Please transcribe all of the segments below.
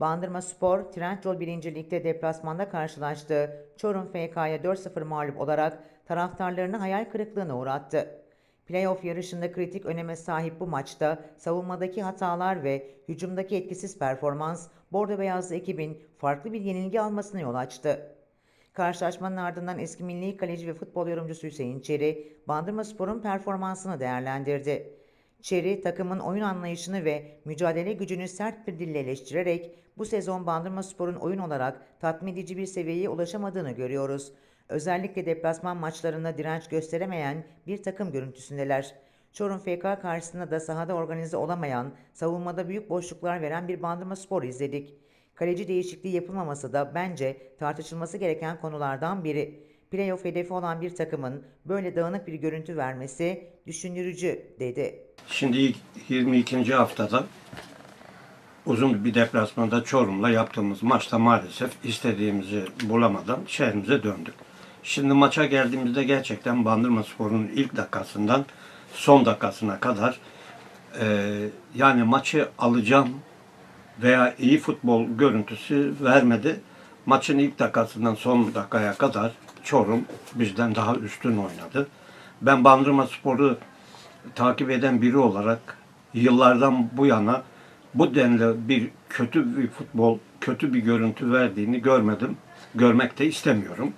Bandırma Spor, Trendyol 1. Lig'de deplasmanda karşılaştığı Çorum FK'ya 4-0 mağlup olarak taraftarlarını hayal kırıklığına uğrattı. Playoff yarışında kritik öneme sahip bu maçta savunmadaki hatalar ve hücumdaki etkisiz performans Bordo Beyazlı ekibin farklı bir yenilgi almasına yol açtı. Karşılaşmanın ardından eski milli kaleci ve futbol yorumcusu Hüseyin Çeri, Bandırma Spor'un performansını değerlendirdi. Çeri, takımın oyun anlayışını ve mücadele gücünü sert bir dille eleştirerek bu sezon Bandırma Spor'un oyun olarak tatmin edici bir seviyeye ulaşamadığını görüyoruz. Özellikle deplasman maçlarında direnç gösteremeyen bir takım görüntüsündeler. Çorum FK karşısında da sahada organize olamayan, savunmada büyük boşluklar veren bir Bandırma Spor izledik. Kaleci değişikliği yapılmaması da bence tartışılması gereken konulardan biri. Playoff hedefi olan bir takımın böyle dağınık bir görüntü vermesi düşündürücü dedi. Şimdi ilk 22. haftada uzun bir deplasmanda Çorum'la yaptığımız maçta maalesef istediğimizi bulamadan şehrimize döndük. Şimdi maça geldiğimizde gerçekten Bandırma Spor'un ilk dakikasından son dakikasına kadar e, yani maçı alacağım veya iyi futbol görüntüsü vermedi. Maçın ilk dakikasından son dakikaya kadar Çorum bizden daha üstün oynadı. Ben Bandırma Spor'u takip eden biri olarak yıllardan bu yana bu denli bir kötü bir futbol, kötü bir görüntü verdiğini görmedim. Görmek de istemiyorum.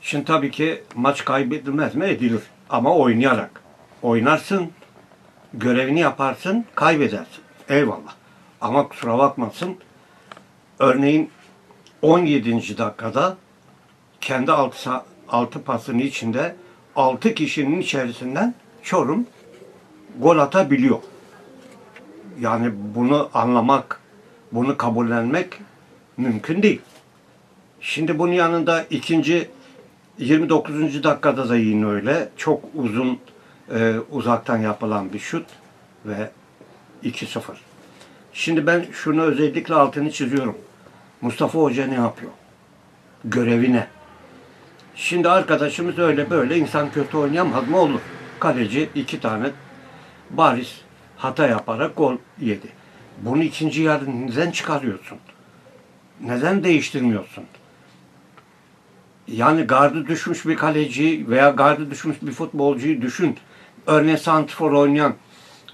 Şimdi tabii ki maç kaybedilmez mi? Edilir. Ama oynayarak. Oynarsın, görevini yaparsın, kaybedersin. Eyvallah. Ama kusura bakmasın. Örneğin 17. dakikada kendi altı, altı pasının içinde 6 kişinin içerisinden Çorum gol atabiliyor. Yani bunu anlamak, bunu kabullenmek mümkün değil. Şimdi bunun yanında ikinci 29. dakikada da yine öyle. Çok uzun e, uzaktan yapılan bir şut ve 2-0. Şimdi ben şunu özellikle altını çiziyorum. Mustafa Hoca ne yapıyor? Görevi ne? Şimdi arkadaşımız öyle böyle insan kötü oynayamaz mı? Olur. Kaleci iki tane bariz hata yaparak gol yedi. Bunu ikinci yarı neden çıkarıyorsun? Neden değiştirmiyorsun? Yani gardı düşmüş bir kaleci veya gardı düşmüş bir futbolcuyu düşün. Örneğin santrfor oynayan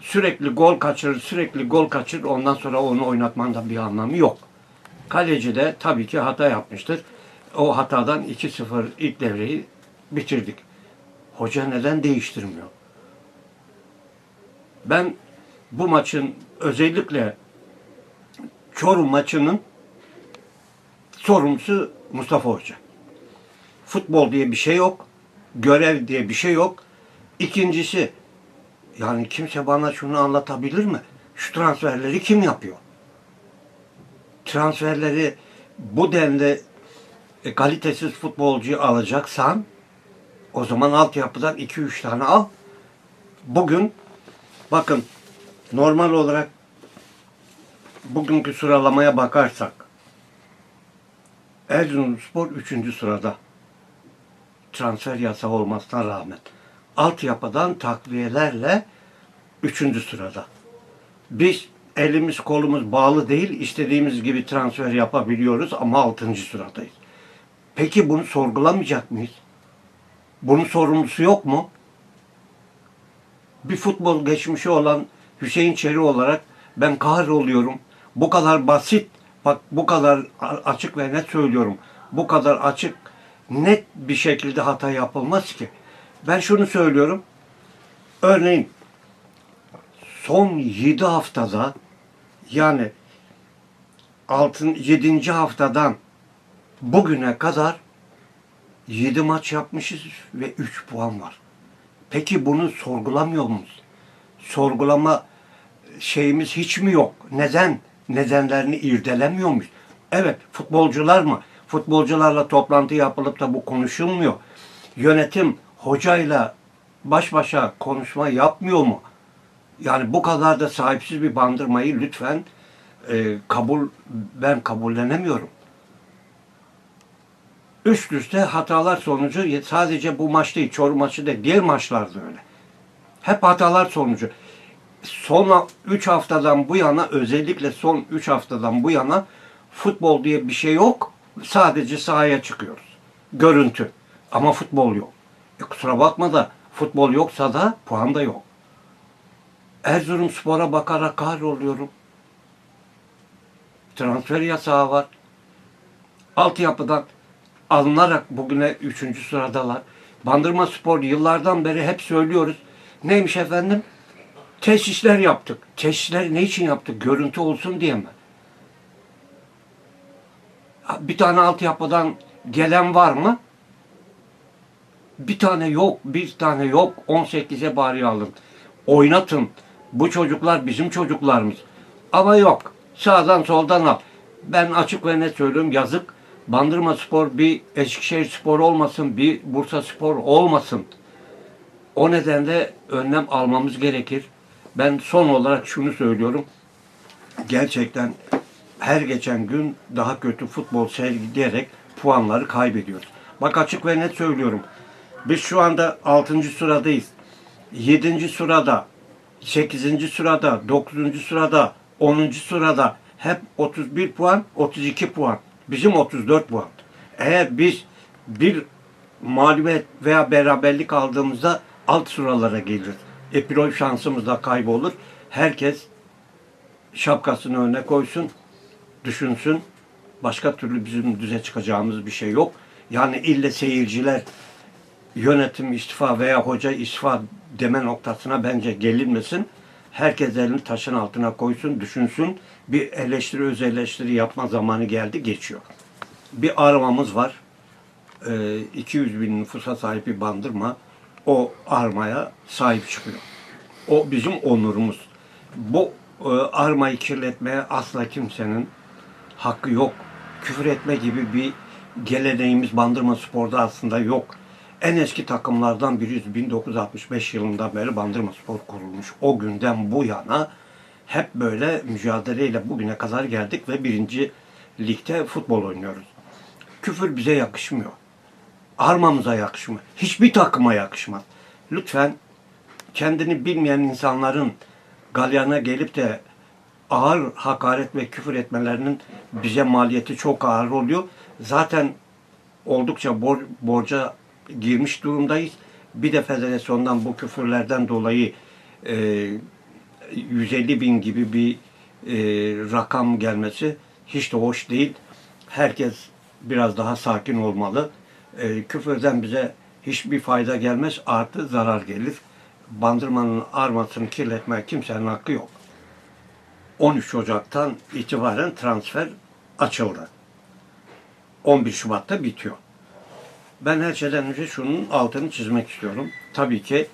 sürekli gol kaçırır, sürekli gol kaçırır. Ondan sonra onu oynatmanın da bir anlamı yok. Kaleci de tabii ki hata yapmıştır. O hatadan 2-0 ilk devreyi bitirdik. Hoca neden değiştirmiyor? Ben bu maçın özellikle Çorum maçının sorumlusu Mustafa Hoca. Futbol diye bir şey yok. Görev diye bir şey yok. İkincisi yani kimse bana şunu anlatabilir mi? Şu transferleri kim yapıyor? Transferleri bu denli e, kalitesiz futbolcuyu alacaksan o zaman altyapıdan 2-3 tane al. Bugün bakın normal olarak bugünkü sıralamaya bakarsak Erzurumspor 3. sırada transfer yasağı olmasına rağmen altyapıdan takviyelerle 3. sırada. Biz elimiz kolumuz bağlı değil, istediğimiz gibi transfer yapabiliyoruz ama 6. sıradayız. Peki bunu sorgulamayacak mıyız? Bunun sorumlusu yok mu? Bir futbol geçmişi olan Hüseyin Çeri olarak ben kahroluyorum. Bu kadar basit, bak bu kadar açık ve net söylüyorum. Bu kadar açık, net bir şekilde hata yapılmaz ki. Ben şunu söylüyorum. Örneğin son 7 haftada yani altın 7. haftadan bugüne kadar 7 maç yapmışız ve 3 puan var. Peki bunu sorgulamıyor muyuz? Sorgulama şeyimiz hiç mi yok? Neden? Nedenlerini irdelemiyor muyuz? Evet, futbolcular mı? Futbolcularla toplantı yapılıp da bu konuşulmuyor. Yönetim hocayla baş başa konuşma yapmıyor mu? Yani bu kadar da sahipsiz bir bandırmayı lütfen e, kabul ben kabullenemiyorum. Üst üste hatalar sonucu sadece bu maç değil, Çorum maçı değil, diğer maçlarda öyle. Hep hatalar sonucu. Son 3 haftadan bu yana özellikle son 3 haftadan bu yana Futbol diye bir şey yok. Sadece sahaya çıkıyoruz. Görüntü. Ama futbol yok. E kusura bakma da futbol yoksa da puan da yok. Erzurum Spor'a bakarak kahroluyorum. Transfer yasağı var. Altyapıdan alınarak bugüne üçüncü sıradalar. Bandırma Spor yıllardan beri hep söylüyoruz. Neymiş efendim? Tesisler yaptık. Tesisleri ne için yaptık? Görüntü olsun diye mi? Bir tane altyapıdan gelen var mı? Bir tane yok, bir tane yok. 18'e bari alın. Oynatın. Bu çocuklar bizim çocuklarımız. Ama yok. Sağdan soldan al. Ben açık ve net söylüyorum yazık. Bandırma Spor bir Eskişehir Spor olmasın, bir Bursa Spor olmasın. O nedenle önlem almamız gerekir. Ben son olarak şunu söylüyorum. Gerçekten her geçen gün daha kötü futbol sergileyerek puanları kaybediyoruz. Bak açık ve net söylüyorum. Biz şu anda 6. sıradayız. 7. sırada, 8. sırada, 9. sırada, 10. sırada hep 31 puan, 32 puan. Bizim 34 puan. Eğer biz bir mağlubiyet veya beraberlik aldığımızda alt sıralara geliriz. Epilog şansımız da kaybolur. Herkes şapkasını önüne koysun, düşünsün. Başka türlü bizim düze çıkacağımız bir şey yok. Yani ille seyirciler yönetim istifa veya hoca istifa deme noktasına bence gelinmesin. Herkes elini taşın altına koysun, düşünsün. Bir eleştiri, öz eleştiri yapma zamanı geldi, geçiyor. Bir aramamız var. Ee, 200 bin nüfusa sahip bir bandırma. O armaya sahip çıkıyor. O bizim onurumuz. Bu e, armayı kirletmeye asla kimsenin hakkı yok. Küfür etme gibi bir geleneğimiz Bandırma Spor'da aslında yok. En eski takımlardan biri 1965 yılından beri Bandırma Spor kurulmuş. O günden bu yana hep böyle mücadeleyle bugüne kadar geldik ve birinci ligde futbol oynuyoruz. Küfür bize yakışmıyor. Armamıza yakışmıyor. Hiçbir takıma yakışmaz. Lütfen kendini bilmeyen insanların galyana gelip de ağır hakaret ve küfür etmelerinin bize maliyeti çok ağır oluyor. Zaten oldukça bor- borca girmiş durumdayız. Bir de federasyondan bu küfürlerden dolayı e, 150 bin gibi bir e, rakam gelmesi hiç de hoş değil. Herkes biraz daha sakin olmalı. E, küfürden bize hiçbir fayda gelmez, artı zarar gelir. Bandırmanın armasını kirletmeye kimsenin hakkı yok. 13 Ocak'tan itibaren transfer açıldı. 11 Şubat'ta bitiyor. Ben her şeyden önce şunun altını çizmek istiyorum. Tabii ki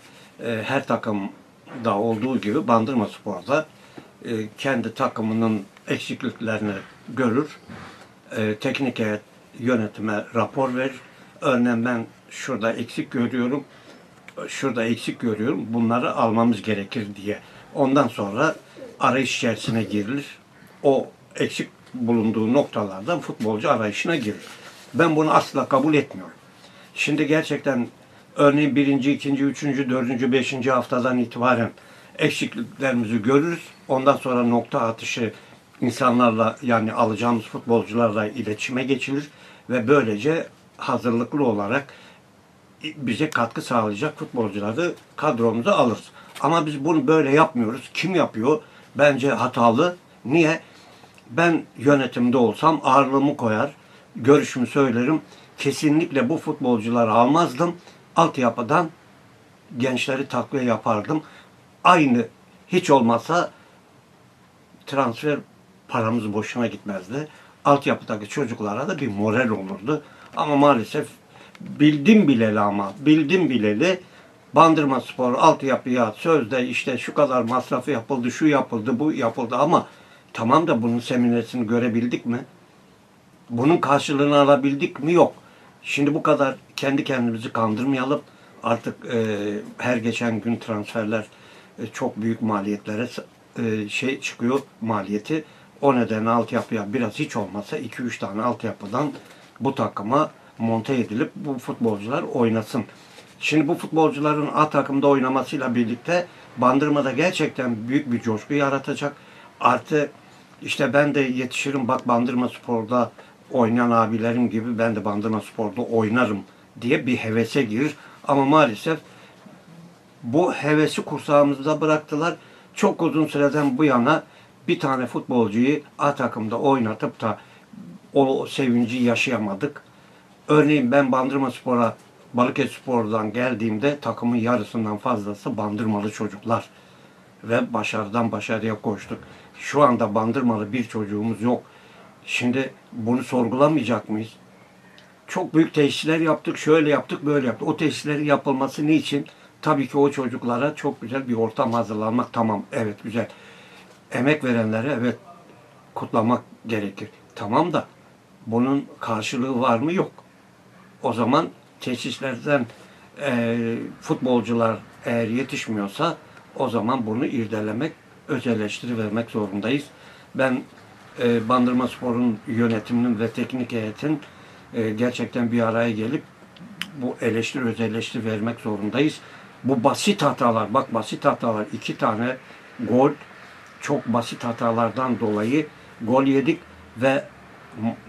e, her takımda olduğu gibi Bandırma Spor'da e, kendi takımının eksikliklerini görür. E, teknik heyet yönetime rapor verir. Örneğin ben şurada eksik görüyorum, şurada eksik görüyorum. Bunları almamız gerekir diye. Ondan sonra arayış içerisine girilir. O eksik bulunduğu noktalarda futbolcu arayışına girir. Ben bunu asla kabul etmiyorum. Şimdi gerçekten örneğin birinci, ikinci, üçüncü, dördüncü, beşinci haftadan itibaren eksikliklerimizi görürüz. Ondan sonra nokta atışı insanlarla yani alacağımız futbolcularla iletişime geçilir ve böylece hazırlıklı olarak bize katkı sağlayacak futbolcuları kadromuza alırız. Ama biz bunu böyle yapmıyoruz. Kim yapıyor? Bence hatalı. Niye? Ben yönetimde olsam ağırlığımı koyar, görüşümü söylerim. Kesinlikle bu futbolcuları almazdım. Altyapıdan gençleri takviye yapardım. Aynı hiç olmazsa transfer paramız boşuna gitmezdi. Altyapıdaki çocuklara da bir moral olurdu. Ama maalesef bildim bileli ama bildim bileli Bandırma Spor altyapıya sözde işte şu kadar masrafı yapıldı, şu yapıldı, bu yapıldı ama tamam da bunun seminesini görebildik mi? Bunun karşılığını alabildik mi? Yok. Şimdi bu kadar kendi kendimizi kandırmayalım. Artık e, her geçen gün transferler e, çok büyük maliyetlere e, şey çıkıyor maliyeti. O nedenle altyapıya biraz hiç olmazsa 2-3 tane altyapıdan bu takıma monte edilip bu futbolcular oynasın. Şimdi bu futbolcuların A takımda oynamasıyla birlikte Bandırma'da gerçekten büyük bir coşku yaratacak. Artı İşte ben de yetişirim bak Bandırma Spor'da oynayan abilerim gibi ben de Bandırma Spor'da oynarım diye bir hevese girir. Ama maalesef bu hevesi kursağımızda bıraktılar. Çok uzun süreden bu yana bir tane futbolcuyu A takımda oynatıp da o sevinci yaşayamadık. Örneğin ben Bandırma Spor'a Balıkesir Spor'dan geldiğimde takımın yarısından fazlası bandırmalı çocuklar. Ve başarıdan başarıya koştuk. Şu anda bandırmalı bir çocuğumuz yok. Şimdi bunu sorgulamayacak mıyız? Çok büyük tesisler yaptık, şöyle yaptık, böyle yaptık. O tesislerin yapılması niçin? Tabii ki o çocuklara çok güzel bir ortam hazırlanmak tamam, evet güzel. Emek verenlere evet kutlamak gerekir. Tamam da bunun karşılığı var mı? Yok. O zaman tesislerden e, futbolcular eğer yetişmiyorsa o zaman bunu irdelemek, öz vermek zorundayız. Ben e, Bandırma Spor'un yönetiminin ve teknik heyetin e, gerçekten bir araya gelip bu eleştiri, öz eleştiri vermek zorundayız. Bu basit hatalar, bak basit hatalar, iki tane gol çok basit hatalardan dolayı gol yedik ve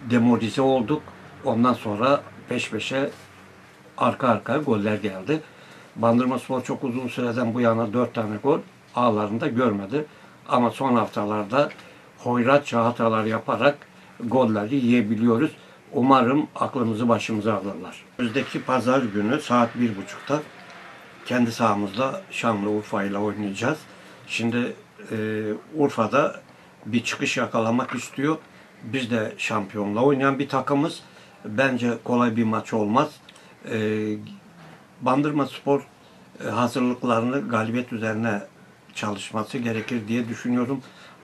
demoralize olduk. Ondan sonra peş peşe arka arkaya goller geldi. Bandırma Spor çok uzun süreden bu yana dört tane gol ağlarında görmedi. Ama son haftalarda hoyratça hatalar yaparak golleri yiyebiliyoruz. Umarım aklımızı başımıza alırlar. Önümüzdeki pazar günü saat bir buçukta kendi sahamızda Şanlıurfa ile oynayacağız. Şimdi e, Urfa'da bir çıkış yakalamak istiyor. Biz de şampiyonla oynayan bir takımız. Bence kolay bir maç olmaz. E, Bandırma Spor e, hazırlıklarını galibiyet üzerine çalışması gerekir diye düşünüyorum.